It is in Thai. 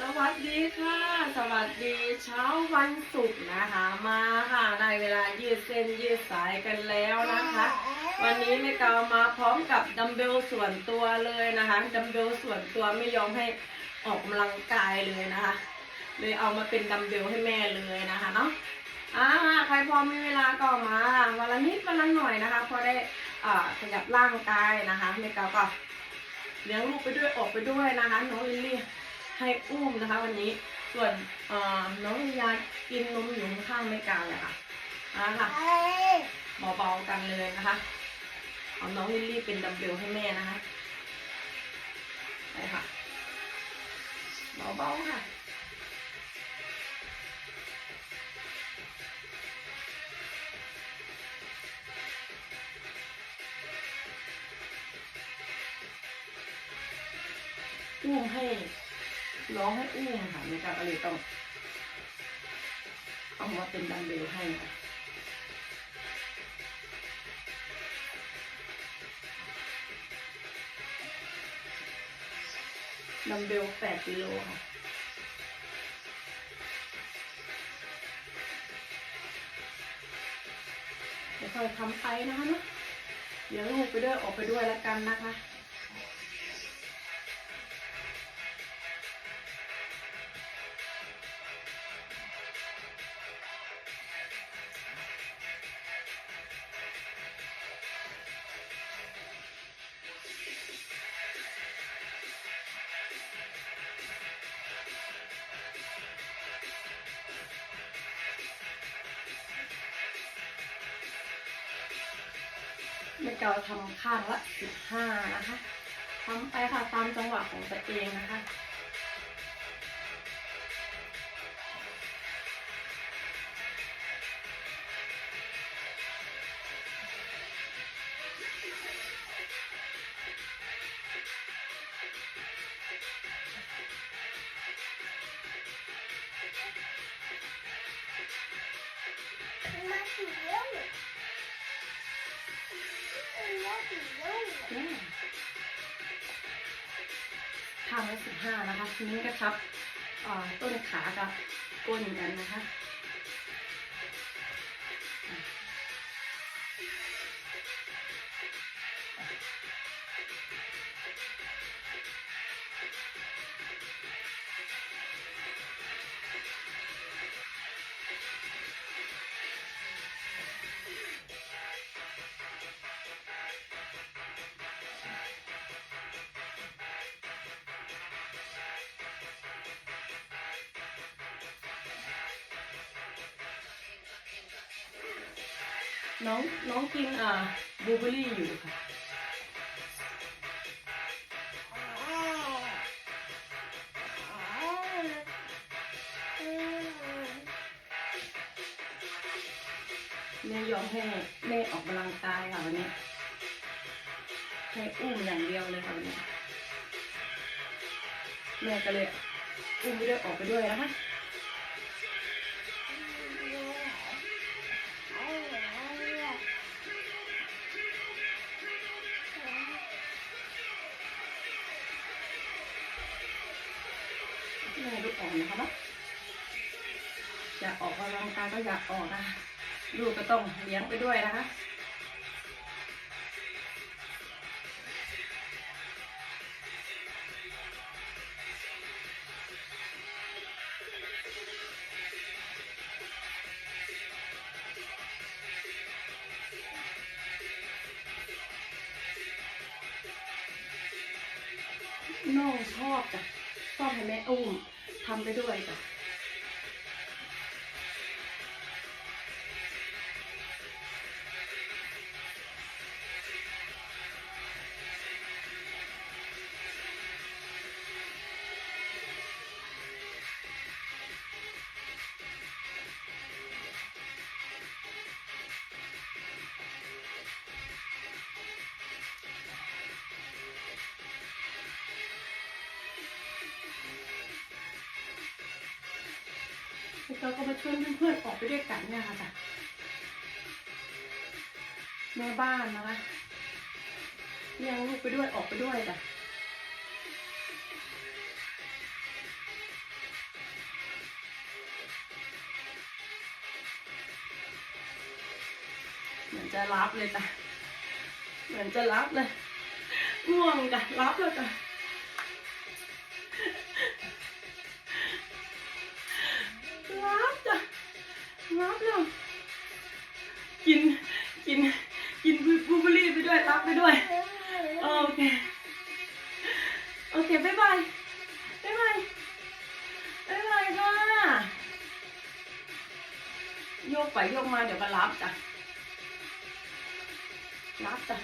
สวัสดีค่ะ สวัสดีเช้าวันศุกร์นะคะ มาค่ะได้เวลายืดเส้นยืดสายกันแล้วนะคะ วันนี้แม่กาวมาพร้อมกับดัมเบลส่วนตัวเลยนะคะดัมเบลส่วนตัวไม่ยอมให้ออกกำลังกายเลยนะคะ เลยเอามาเป็นดัมเบลให้แม่เลยนะคะเนาะอ่าใครพอมีเวลาก็มาวันละนิดวันละหน่อยนะคะพอได้อ่าขยับร่างกายนะคะแม่กาวก็เลี้ยงลูกไปด้วยออกไปด้วยนะคะน้องลิลลี่ ให้อุ้มนะคะ วันนี้ส่วนเอ่อน้องยากินนมอยู่ข้างๆไม่กลางเลยค่ะอ่าค่ะเบาๆกันเลยนะคะ เอาน้องลิลลี่เป็นดัมเบลให้แม่นะคะไปค่ะเบาๆค่ะอุ้มให้ ร้องให้อุ้มค่ะในการก็เลยต้องเอามาเป็นดัมเบลให้ค่ะดัมเบลแปดกิโลค่ะเดี๋ยวค่อยทำไปนะคะเนาะเดี๋ยวลูกไปด้วยออกไปด้วยแล้วกันนะคะ แม่เกาทำข้างละสิบห้านะคะทำไปค่ะตามจังหวะของตัวเองนะคะอืม ข้างละสิบห้านะคะ ทีนี้ก็ทับต้นขากับก้นกันนะคะ น้องน้องกินอ่าบลูเบอร์รี่อยู่ค่ะแม่ยอมให้แม่ออกกำลังกายค่ะวันนี้ให้อุ้มอย่างเดียวเลยค่ะวันนี้แม่ก็เลยอุ้มไปด้วยออกไปด้วยนะคะ แม่ลูกอ่อนนะคะเนาะอยากออกกำลังกายก็อยากออกนะคะลูกก็ต้องเลี้ยงไปด้วยนะคะน้องชอบจ้ะ ชอบให้แม่อุ้มทำไปด้วยจ้ะ เขาก็มาช่วยเพื่อนๆออกไปด้วยกันเนี่ยค่ะแม่บ้านนะคะเลี้ยงลูกไปด้วยออกไปด้วยจ้ะเหมือนจะรับเลยจ้ะเหมือนจะรับเลยง่วงจ้ะรับแล้จ้ะ รับแล้วกิน กิน กินบลูเบอร์รี่ไปด้วยรับไปด้วย โอเค โอเคบ๊ายบายบ๊ายบายบ๊ายบายค่ะโยกไปโยกมาเดี๋ยวก็รับจ้ะรับจ้ะ